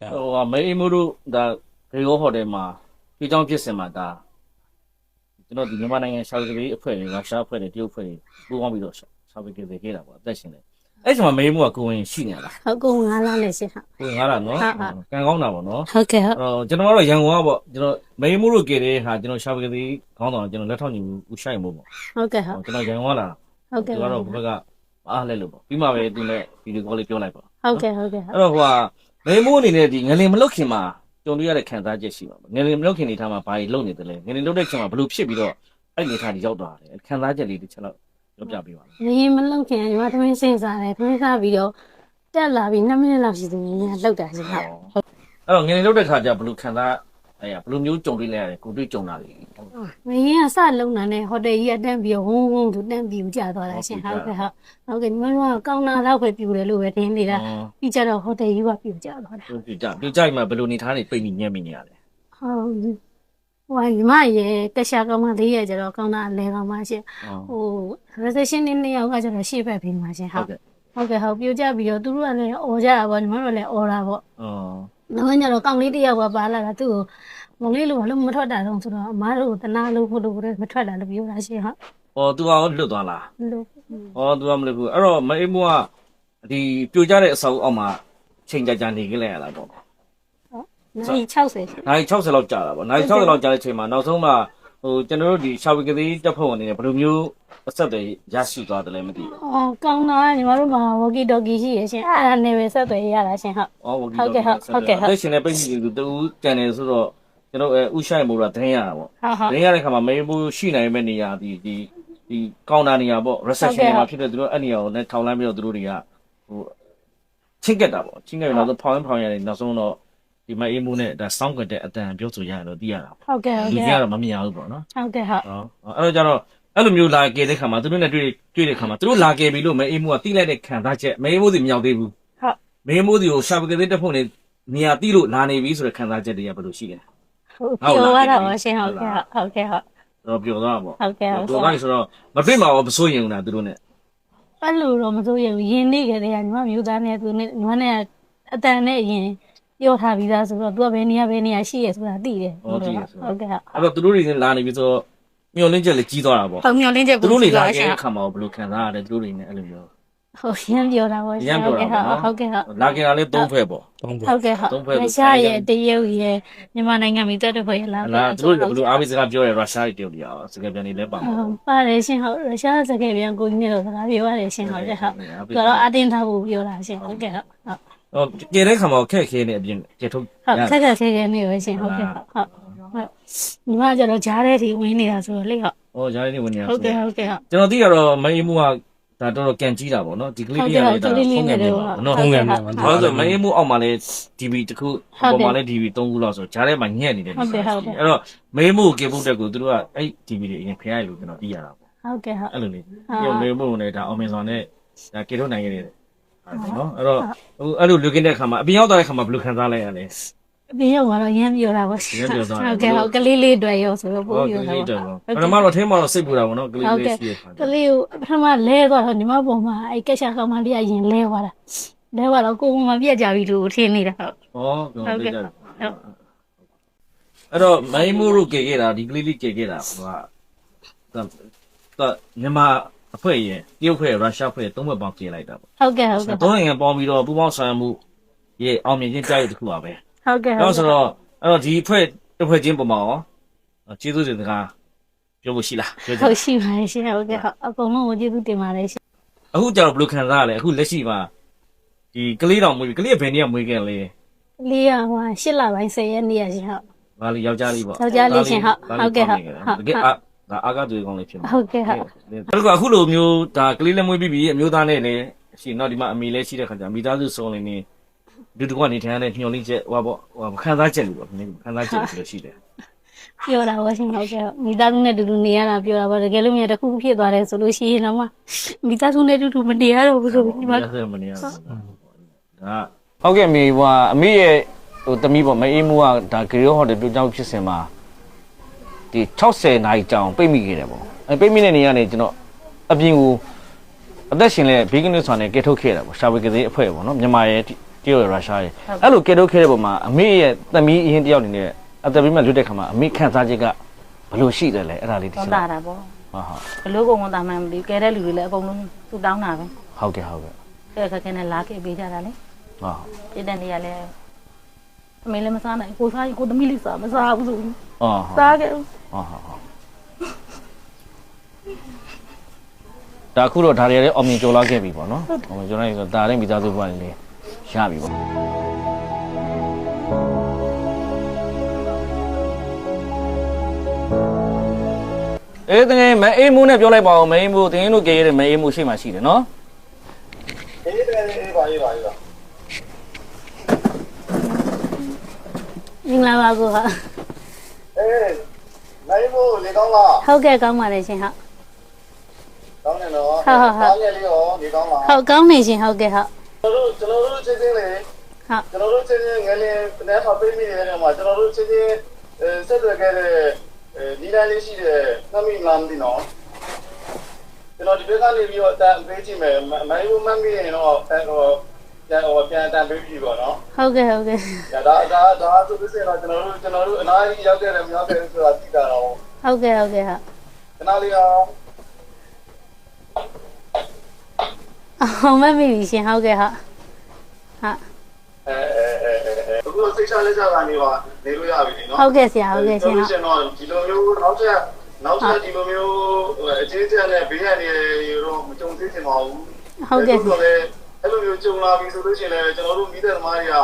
ဟိုကမေးမို့တို့ဒါဂေဂိုဟိုတယ်မှာပြည်ကြောင်းဖြစ်စင်မှာဒါကျွန်တော်ဒီမြန်မာနိုင်ငံရှာကလေးအဖွဲ့တွေရုရှားအဖွဲ့တွေတရုတ်အဖွဲ့တွေပူးပေါင်းပြီးတော့ရှာဝေကလေးခဲ့တာပေါ့အသက်ရှင်တယ်အဲ့ဒီမှာမေးမို့ကကိုဝင်ရှိနေလားဟုတ်ကုန်းငါးလားနဲ့ရှင်ဟုတ်ကိုဝင်ငါတာနော်ဟုတ်ဟုတ်ကံကောင်းတာပေါ့နော်ဟုတ်ကဲ့ဟုတ်အဲ့တော့ကျွန်တော်ကတော့ရန်ကုန်ကပေါ့ကျွန်တော်မေးမို့တို့ကတဲ့ဟာကျွန်တော်ရှာဝေကလေးခေါင်းဆောင်ကျွန်တော်လက်ထောက်ညီဦးရှိုင်မို့ပေါ့ဟုတ်ကဲ့ဟုတ်ကျွန်တော်ရန်ကုန်ကလာဟုတ်ကဲ့သူကတော့ဘက်ကအားလဲလို့ပေါ့ပြီးမှပဲသူနဲ့ဗီဒီယိုကောလေးပြောလိုက်ပေါ့ဟုတ်ကဲ့ဟုတ်ကဲ့ဟုတ်အဲ့တော့ဟိုက မေမိုးအနေနဲ့ဒီငလင်မလုတ်ခင်မှာကြုံတွေ့ရတဲ့ခံစားချက်ရှိပါမယ်ငလင်မလုတ်ခင်နေထားမှာဘာကြီးလုံနေတယ်လဲငလင်လုတ်တဲ့ချိန်မှာဘလို့ဖြစ်ပြီးတော့အဲ့ဒီနေထားကြီးရောက်သွားတယ်ခံစားချက်လေးတစ်ချက်တော့ပြောပြပေးပါမယ်နေမလုံခင်ညီမသမင်းစင်စားတယ်သမင်းစားပြီးတော့တက်လာပြီး2မိနစ်လောက်ရှိသူညီမလောက်တာရှင်ဟုတ်အဲ့တော့ငလင်လုတ်တဲ့ခါကျဘလို့ခံစား အဲ့ရဘလို့မျိုးကြုံတွေ့လဲရတယ်ကိုတွေ့ကြုံတာလေမင်းကစလုံတာနဲ့ဟိုတယ်ကြီးကတန်းပြီးတော့ဝုန်းဝုန်းသူတန်းပြီးကြာသွားတာရှင်ဟုတ်ကဲ့ဟုတ်ဟုတ်ကဲ့ညီမတို့ကကောင်းတာတော့ပဲပြူတယ်လို့ပဲထင်နေတာပြီးကြတော့ဟိုတယ်ကြီးကပြူကြာသွားတာသူပြကြပြကြမှာဘလို့နေထားနေပိတ်ပြီးညက်မိနေရတယ်ဟုတ်ဟိုညီမရဲ့ကရှာကောင်းမလေးရဲ့ကျတော့ကောင်းတာအလဲကောင်းပါရှင်ဟို recession နဲ့နှစ်ယောက်ကကျတော့ရှေ့ဘက်ပြီးမှာရှင်ဟုဟုတ်တ်ကဲ့ဟုတ်ကဲ့ဟုတ်ပြူကြပြီးတော့သူတို့ကလည်းអော်ကြတာပေါ့ညီမတို့လည်းអော်တာပေါ့အော် နောက်ကျတော့ကောင်းလေးတစ်ယောက်ကပါလာတာသူ့ကိုမုံလေးလိုဘာလို့မထွက်တာတော့ဆိုတော့အမားတို့တနာလို့ဖို့လို့မထွက်တာလို့ပြောတာရှင်ဟုတ်ဟောသူကရောလွတ်သွားလားလို့ဟောသူကမလွတ်ဘူးအဲ့တော့မေမိုးကဒီပြိုကြတဲ့အဆောက်အောက်မှာချိန်ကြကြနေကြလဲရလားပေါ့နိုင်60ရှင်နိုင်60လောက်ကြာတာပေါ့နိုင်60လောက်ကြာတဲ့အချိန်မှာနောက်ဆုံးမှ ဟိုကျွန်တော်တို့ဒီရှာဝီကလေးတက်ဖို့အနေနဲ့ဘယ်လိုမျိုးအဆက်တွေရရှိသွားတယ်လဲမသိဘူးအော်ကောင်းတာညီမတို့မှာ walkie talkie ရှိရရှင်အဲ့ဒါနဲ့ပဲဆက်သွယ်ရတာရှင်ဟုတ်။အော်ဝဂီဟုတ်ကဲ့ဟုတ်ဟုတ်ကဲ့ဟုတ်လက်ရှင်နဲ့ပိတ်စီတူတူတန်တယ်ဆိုတော့ကျွန်တော်အဲဥရှိုင်မို့တာတင်းရတာပေါ့ဟုတ်ဟုတ်။တင်းရတဲ့ခါမှာမေးဘူးရှိနိုင်မဲ့နေရာဒီဒီဒီကောင်တာနေရာပေါ့ reception နေရာမှာဖြစ်တဲ့သူတို့အဲ့နေရာကိုလည်းထောင်လိုက်ပြီးတော့သူတို့တွေကဟိုချင်းကက်တာပေါ့ချင်းကက်ပြီးနောက်ဆုံးဖောင်းဖောင်းရတယ်နောက်ဆုံးတော့ ဒီမအေးမှုနဲ့ဒါစောင်းကက်တဲ့အတန်ပြောဆိုရတယ်လို့သိရတာပေါ့ဟုတ်ကဲ့။ဟုတ်လူကဲ့ကြီးကတော့မမြင်ရဘူးပေါ့နော်ဟုတ်ကဲ့ဟုတ်။ဟောအဲ့တော့ကျတော့အဲ့လိုမျိုးလာကြတဲ့ခါမှာသူတို့နဲ့တွေ့တွေ့တဲ့ခါမှာသူတို့လာကြပြီလို့မအေးမှုကတိလိုက်တဲ့ခံစားချက်မအေးမှုစီမရောက်သေးဘူးဟုတ်မင်းမိုးဒီကိုရှာပကလေးတက်ဖို့နေနေရာတိလို့လာနေပြီဆိုတဲ့ခံစားချက်တွေကဘယ်လိုရှိလဲ ဟုတ်ပြောရတာပါရှင်ဟုတ်ကဲ့ဟုတ်ကဲ့ဟုတ်တော့ပြောသွားတာပေါ့ဟုတ်ကဲ့ဟုတ်ပြောကဲ့သွားပြီဆိုတော့မတွေ့မှာရောမစိုးရင်ဘူးလားသူတို့နဲ့အဲ့လိုတော့မစိုးရဘူးယင်းနေကြတဲ့ကညီမမျိုးသားနဲ့သူနဲ့ညီမနဲ့အတန်နဲ့ယင်း ပြောထားပြီးသားဆိုတော့သူကဘယ်နေရာဘယ်နေရာရှိရဆိုတာသိတယ်ဟုတ်ကဲ့ဟုတ်အဲ့တော့သူတို့တွေနဲ့လာနေပြီဆိုတော့မျောလင်းချက်လည်းကြီးသွားတာပေါ့ဟုတ်မျောလင်းချက်သူတို့နေလာရှခဲ့င်တဲ့ခါမှာရောဘယ်လိုခံစားရလဲသူတို့တွေနဲ့အဲ့လိုမျိုးဟုတ်ရမ်းပြောတာပေါ့ရမ်းပြောတာပေါ့နော်ဟုတ်ကဲ့ဟုတ်လာခဲ့တာလည်းသုံးဖက်ပေါ့ဟုတ်ကဲ့ဟုတ်သုံးဖွဲ့လို့မရှားရဲ့တရုတ်ရဲ့မြန်မာနိုင်ငံမိသက်တဲ့ဖွဲ့လာအဲ့လားသူတို့တွေဘယ်လိုအားပေးစကားပြောရဲရုရှားတွေတရုတ်တွေရောစကားပြန်နေလဲပါမှာဟုတ်ပါတယ်ရှင်ဟုတ်ရုရှားစကားပြန်ကိုကြီးနဲ့တော့စကားပြောရတယ်ရှင်ဟုတ်ကဲ့ဟုတ်သူကတော့အတင်းထားဖို့ပြောတာရှင်ဟုတ်ကဲ့ဟုတ် ဟုတ်ဟောကြတဲ့ခါမှာခက်ခဲနေအပြင်ကျေထုတ်ဟုတ်ခက်ခက်ခဲခဲနေပဲရှင်ဟုတ်ကဲ့ဟုတ်ဟုတ်ဟုတ်ညီမကျတော့ဂျားတဲ့ဒီဝင်နေတာဆိုတော့လေဟုတ်ဟောဂျားလေးဝင်နေရဟုတ်ဆိုကဲ့ဟုတ်ကဲ့ဟုတ်ကျွန်တော်သိရတော့မအေးမှုကဒါတော့တော်ကန်ကြီးတာပေါ့နော်ဒီကလေးလေးကလည်းဒါဖုန်းငယ်နေပါနော်ဟုတ်ကဲ့ဟုတ်ဘာလို့လဲဆိုမအေးမှုအောက်မှာလည်း DB တစ်ခုအပေါ်မှာလည်း DB 3ခုလောက်ဆိုဂျားထဲမှာညက်နေတယ်အဲ့တော့မအေးမှုကိုကေပုတ်တက်ကိုသူတို့ကအဲ့ DB တွေအရင်ဖျက်ရလို့ကျွန်တော်သိရတာပေါ့ဟုတ်ကဲ့ဟုတ်အဲ့လိုလေပြောမအေးမှုနဲ့ဒါအောင်မြင်ဆောင်နဲ့ဒါကေထုတ်နိုင်ခဲ့တယ် နော်အဲ့တော့ဟိုအဲ့လိုလူကင်းတဲ့ခါမှာအပြင်ရောက်သွားတဲ့ခါမှာဘယ်လိုခံစားလိုက်ရလဲအပြင်ရောက်တော့ရမ်းပြောတာပေါ့ရမ်းပြောတာဟုတ်ကဲ့ဟုတ်ကလေးလေးတွေ့ရောဆိုတော့ပို့ဟုတ်ပြောကဲ့တာလေးပေါ့တော့ပထမတော့ထင်းမှာတော့စိတ်ပူတာပေါ့နော်ကလေးဟုတ်လေးကဲ့ရှိရခါကလေးကိုပထမလဲသွားတော့ညီမပုံမှာအဲ့ကက်ရှာကောင်မလေးကရင်လဲသွားတာလဲသွားတော့ကိုယ်ပုံမှာပြက်ကြပြီလို့ထင်နေတာဟုတ်ဟောကျွန်တော်သိကြတယ်အဲ့တော့မိုင်းမိုးတို့ကေခဲ့တာဒီကလေးလေးကေခဲ့တာဟိုကတော့မြန်မာ အဖွဲ့ရဲ့တရုတ်ဖွဲ့ရုရှားဖွဲ့သုံးဘက်ပေါင်းကေလိုက်တာပေါ့ဟုတ်ကဲ့ဟုတ်ကဲ့သုံးနိုင်ငံပေါင်းပြီးတော့ပူးပေါင်းဆောင်ရွက်မှုရဲ့အောင်မြင်ခြင်းကြားရတဲ့တစ်ခုပါပဲဟုတ်ကဲ့အဲ့တော့ဆိုတော့အဲ့တော့ဒီအဖွဲ့တစ်ဖွဲ့ချင်းပုံမှာရောကျေးဇူးတင်စကားပြောဖို့ရှိလားပြောကြဟုတ်ရှိပါတယ်ရှင်ဟုတ်ကဲ့ဟုတ်အကုန်လုံးကိုကျေးဇူးတင်ပါတယ်ရှင်အခုကျတော့ဘယ်လိုခံစားရလဲအခုလက်ရှိမှာဒီကလေးတော်မွေးကလေးကဘယ်နည်းကမွေးခဲ့လဲလေးရဟိုရှစ်လပိုင်း10ရက်နေ့ရရှင်ဟုတ်ဘာလို့ယောက်ျားလေးပေါ့ယောက်ျားလေးရှင်ဟုတ်ဟုတ်ကဲ့ဟုတ်ဟုတ်တကယ်အာ ဒါအာကတူကောင်းလေးဖြစ်မှာဟုတ်ကဲ့ဟုတ်အဲ့တော့အခုလိုမျိုးဒါကလေးလည်းမွေးပြီးပြီအမျိုးသားနဲ့လည်းရှိတော့ဒီမှာအမေလည်းရှိတဲ့ခါကျမိသားစုစုံလေးနေဒီတကွကနေထိုင်ရတဲ့ညှို့လေးချက်ဟိုပေါ့ဟိုခံစားချက်လို့ပေါ့ခံစားချက်လို့ရှိတယ်ပြောတာပါရှင်ဟုတ်ကဲ့ဟုတ်မိသားစုနဲ့တူတူနေရတာပြောတာပါတကယ်လို့မြန်တစ်ခုဖြစ်သွားတယ်ဆိုလို့ရှိရင်တော့မှမိသားစုနဲ့တူတူမနေရတော့ဘူးဆိုပြီးဒီမှာရစမနေရဘူးဒါဟုတ်ကဲ့မိဟိုအမေရဲ့ဟိုတမီးပေါ့မအေးမှုကဒါဂရီယိုဟိုတယ်ပြကြောင်းဖြစ်စင်မှာ ဒီ60နာရီကြောင်ပိတ်မိခဲ့တယ်ပေါ့အဲပိတ်မိတဲ့နေရာနေကျွန်တော်အပြင်ကိုအသက်ရှင်လဲဘေးကင်းလို့ဆိုတာနဲ့ကဲထုတ်ခဲ့တာပေါ့ရှာဝေကလေးအဖွဲ့ပေါ့နော်မြန်မာရဲ့တတရုတ်ရရုရှားရအဲ့လိုကဲတော့ခဲတဲ့ပုံမှာအမေရဲ့သမီးအရင်တယောက်အနေနဲ့အသက်ပြီးမှလွတ်တဲ့ခါမှာအမေခန့်စားချက်ကဘယ်လိုရှိတယ်လဲအဲ့ဒါလေးသိတောချင်င်းတာတာတာပေါ့ဟုတ်ဟုတ်ဘလို့ကုန်ဝန်တာမှန်မသိဘူးကဲတဲ့လူတွေလည်းအကုန်လုံးသူ့တောင်းတာပဲဟုတ်ကဲ့ဟုတ်ကဲ့ကဲခက်ခဲနဲ့လာခဲ့ပေးကြတာလေဟုတ်ပြတဲ့နေရာလဲ အမေလည်းမစားနိုင်ကိုစားရင်ကိုသမီးလေးစားမစားဘူးဆိုပြီးဟုတ်ဟုတ်စားခဲ့ဟုတ်ဟုတ်ဟုတ်ဒါအခုတော့ဒါတွေလည်းအောင်မြင်ကျော်လာခဲ့ပြီပေါ့နော်အောင်မြင်ကျော်လာပြီဆိုတော့ဒါလည်းမိသားစုဘဝလေးလေးရပြီပေါ့အေးတကယ်မအေးမှုနဲ့ပြောလိုက်ပါဦးမအေးမှုတင်းရင်တို့ကြေးရတဲ့မအေးမှုရှိမှရှိတယ်နော်အေးတယ်အေးပါအေးပါအေးပါ မင်္ဂလာပါကိုဟာအေးနိုင်ဖို့လေကောင်းလားဟုတ်ကဲ့ကောင်းပါတယ်ရှင်ဟုတ်ကောင်းတယ်နော်ဟုတ်ဟုတ်ဟုတ်ကောင်းရလေးရောလေကောင်းလားဟုတ်ကောင်းနေရှင်ဟုတ်ကဲ့ဟုတ်ကျွန်တော်တို့ကျွန်တော်တို့ချင်းချင်းလေဟုတ်ကျွန်တော်တို့ချင်းချင်းငယ်လေးနဲ့ဖပေးမိနေတဲ့နေရာမှာကျွန်တော်တို့ချင်းချင်းအဲဆက်သွယ်ခဲ့တဲ့အဲဒီတိုင်းလေးရှိတယ်နှမိမှမသိနော်ကျွန်တော်ဒီဘက်ကနေပြီးတော့အတန်ပေးကြည့်မယ်မနိုင်ဘူးမှတ်မိရင်တော့အဲဟို ပြန်ဟိုပြန်အတန်ပေးကြည့်ပါနော်ဟုတ်ကဲ့ဟုတ်ကဲ့ဒါဒါဒါဆိုပြီးတော့ကျွန်တော်တို့ကျွန်တော်တို့အနားကြီးရောက်ခဲ့တယ်မရောက်ခဲ့ဘူးဆိုတာသိတာတော့ဟုတ်ကဲ့ဟုတ်ကဲ့ဟုတ်ခဏလေးအောင်အောင်မတ်မိပြီရှင်ဟုတ်ကဲ့ဟုတ်ဟုတ်အဲအဲအဲအခုစိတ်ချလက်ချကနေပါနေလို့ရပြီနော်ဟုတ်ကဲ့ဆရာဟုတ်ကဲ့ရှင်ဟုတ်ကျွန်တော်ဒီလိုမျိုးနောက်ချက်နောက်ချက်ဒီလိုမျိုးအချင်းချင်းနဲ့ဘေးရနေရောမကြုံသေးချင်ပါဘူးဟုတ်ကဲ့ဆိုတော့ အဲ့လိုမျိုးကြုံလာပြီဆိုလို့ရှိရင်လည်းကျွန်တော်တို့မိတဲ့သမားတွေက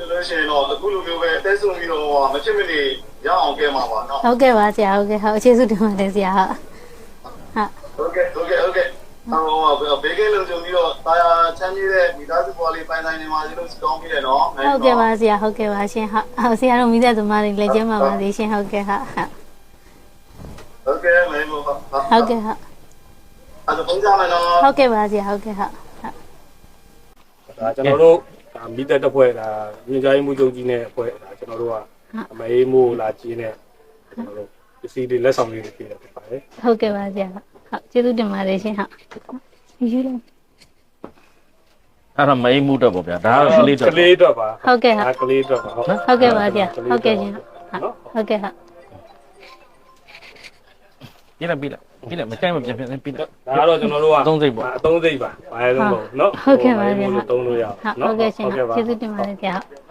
ဒီလိုရှိရင်တော့အခုလိုမျိုးပဲအသက်ဆုံးပြီးတော့မဖြစ်မနေရအောင်ကဲမှာပါနော်ဟုတ်ကဲ့ပါဆရာဟုတ်ကဲ့ဟုတ်အခြေစုတင်ပါတယ်ဆရာဟုတ်ဟုတ်ကဲ့ဟုတ်ကဲ့ဟုတ်ကဲ့ဟိုဘေးကလေးလုံးကြုံပြီးတော့တာယာချမ်းကြီးတဲ့မိသားစုပေါ်လေးပိုင်ဆိုင်နေမှာဒီလိုစကောင်းပြီးတယ်နော်ဟုတ်ကဲ့ပါဆရာဟုတ်ကဲ့ပါရှင်ဟုတ်ဟုတ်ဆရာတို့မိသက်သမားတွေလက်ကျမ်းပါပါသေးရှင်ဟုတ်ကဲ့ဟုတ်ဟုတ်ဟုတ်ကဲ့မင်းတို့ဟုတ်ဟုတ်ကဲ့ဟုတ်အဲ့ဒါပုံစံမယ်နော်ဟုတ်ကဲ့ပါဆရာဟုတ်ကဲ့ဟုတ်ဟုတ် ဒါကျွန်တော်တို့ဒါမိသက်တစ်ဖွဲ့ဒါညွှန်ကြားရေးမှုချုပ်ကြီးနဲ့အဖွဲ့ဒါကျွန်တော်တို့ကအမေးမိုးလာကြီးနဲ့ကျွန်တော်တို့ပစ္စည်းတွေလက်ဆောင်လေးတွေပေးတာဖြစ်ပါတယ်ဟုတ်ကဲ့ပါဆရာဟုတ်ဟုတ်ကျေးဇူးတင်ပါတယ်ရှင်ဟုတ်ယူလို့အဲ့ဒါမအေးမှုတော့ပေါ့ဗျာဒါကကလေးတော့ကလေးတော့ပါဟုတ်ကဲ့ဟုတ်ဒါကလေးတော့ပါဟုတ်ဟုတ်ကဲ့ပါဆရာဟုတ်ကဲ့ရှင်ဟုတ်ဟုတ်ကဲ့ဟုတ် ပြလိုက်ပြလိုက်ပြလိုက်မကြိုက်မပြန်ပြန်ပြလိုက်ဒါကတော့ကျွန်တော်တို့ကအသုံးစိတ်ပေါ့အသုံးစိတ်ပါဘာလဲသုံးလို့နော်ဟုတ်ကဲ့ပါဆရာလို့သုံးလို့ရအောင်ဟုတ်ဟုတ်ကဲ့ရှင်ဟုတ်ပါကျေးဇူးတင်ပါတယ်ဆရာဟုတ်